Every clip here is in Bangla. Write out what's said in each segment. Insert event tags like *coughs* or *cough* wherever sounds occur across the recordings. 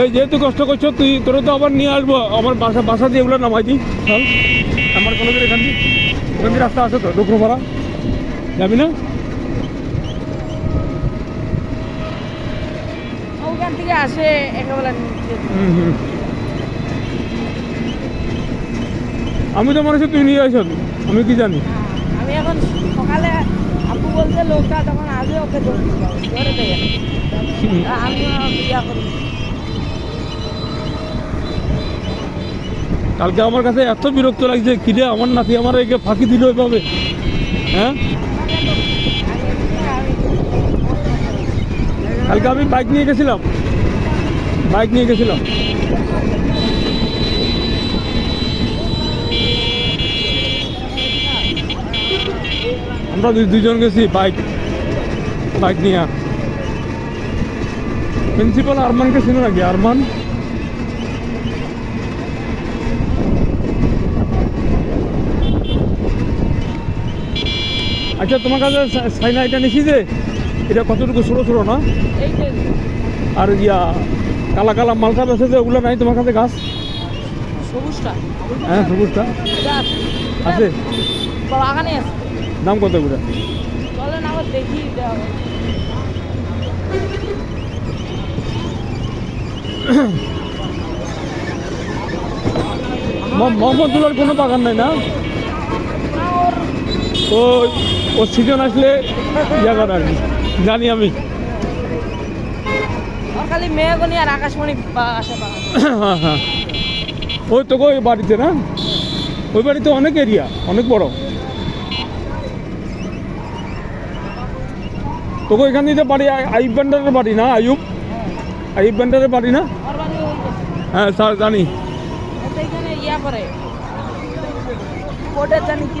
এই যেহেতু কষ্ট করছ তুই তোরা তো আবার নিয়ে আসব। আমার বাসা বাসা দিয়ে এগুলো নামাই দিই। চল। আমার কলেজের এখান দিয়ে এখান দিয়ে রাস্তা আছে তো ডুকরোপাড়া। যাবি না? ওখান থেকে আসে একেবারে আমি তো মনে হচ্ছে তুই নিয়ে আসছ আমি কি জানি? আমি এখন সকালে আপু বলছে লোকটা তখন আগে ওকে ধরে। আমি করি। কালকে আমার কাছে এত বিরক্ত লাগছে কিরে আমার নাতি আমার একে ফাঁকি দিল এভাবে? হ্যাঁ? কালকে আমি বাইক নিয়ে গেছিলাম। বাইক নিয়ে গেছিলাম। আমরা দুইজন গেছি বাইক বাইক নিয়ে। প্রিন্সিপাল আরমানকে ছিল নাকি? আরমান আচ্ছা তোমার কাছে সাইনা এটা নিছি যে এটা কতটুকু? ছোটো ছোটো না? আর ইয়া কালা কালা মালসা বেছে যে ওগুলো নাই তোমার কাছে গাছ? সবুজটা। হ্যাঁ সবুজটা। আছে। আছে? বাগানে আছে। দাম কত ওগুলো চলেন আবার দেখি মোহাম্মদুল্লার কোনো বাগান নাই না? ওর ও সিজন আসলে ইয়া করে আর কি জানি আমি। খালি আর আকাশমণি হ্যাঁ হ্যাঁ। ওই তো ওই বাড়িতে না? ওই বাড়িতে অনেক এরিয়া অনেক বড়। তোকে এখান থেকে বাড়ি আইব ব্যান্ডারের বাড়ি না আয়ুব আইব ব্যান্ডারের বাড়ি না। হ্যাঁ স্যার জানি। ইয়া করে। জানি কি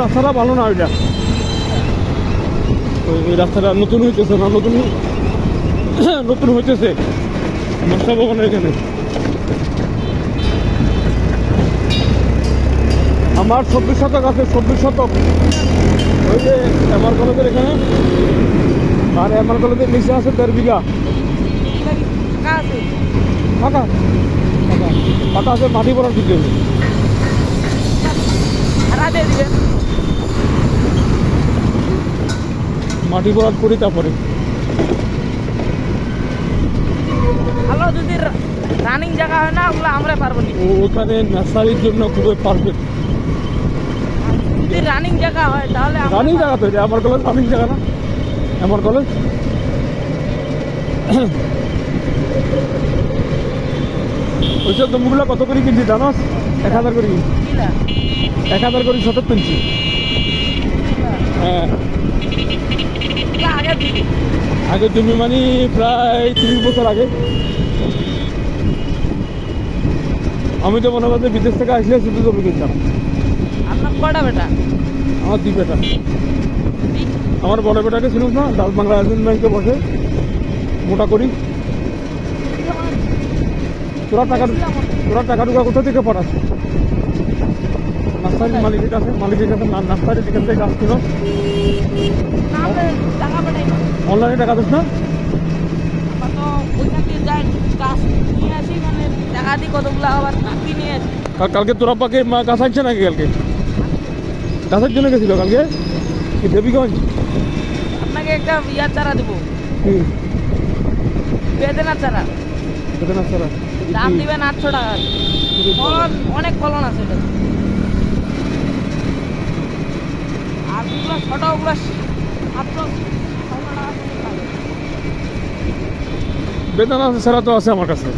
রাস্তাটা ভালো না ওইটা ওই ওই রাস্তাটা নতুন হইতেছে না, নতুন *coughs* নতুন হইতেছে। মশা ভবনের এখানে। আমার চব্বিশ শতক আছে, চব্বিশ শতক। ওই যে এমআর কলেজের এখানে। আর এমআর কলেজের নিচে আছে দেড় বিঘা। ফাঁকা। ফাঁকা। আছে, মাটি পড়ার দিতে হবে ভাড়া দিয়ে দিবেন মাটি পড়ার করি তারপরে। ভালো যদি রানিং জায়গা হয় না ওগুলো আমরা পারব না। ওখানে নার্সারির জন্য খুবই পারফেক্ট যদি রানিং জায়গা হয় তাহলে আমরা রানিং জায়গা তো আমার কলেজ রানিং জায়গা না। আমার কলেজ ওইসব কত করে কিনছি জানোস এক হাজার করে এক হাজার করে শতক কিনছি। হ্যাঁ। আগে জমি মানে প্রায় তিরিশ বছর আগে। আমি তো মনে করছি বিদেশ থেকে আসলে শুধু জমি কিনতাম। আপনার কটা বেটা? আমার দুই বেটা। আমার বড় বেটাকে ছিলিস না ডাল বাংলা অ্যাসিস্ট ব্যাংকে বসে মোটা করি। তোরা টাকা তোরা টাকা টুকা কোথা থেকে পড়াস? নার্সারির মালিকের কাছে মালিকের কাছে না নার্সারির এখান থেকে গাছ কিনো অনলাইনে টাকা দিস না? মানে কালকে তোরা পাকে মা আনছে নাকি কালকে? গাছের জন্য গেছিল কালকে? কি দেবীগঞ্জ আপনাকে একটা ইয়ার চারা দেবো। কি? বেদেনার চারা। বেদনা সারা দাম দিবেন আটশো টাকা। ফলন অনেক ফলন আছে যেগুলো ছোট ওগুলো সাতশো। বেদানা ছাড়া তো আছে আমার কাছে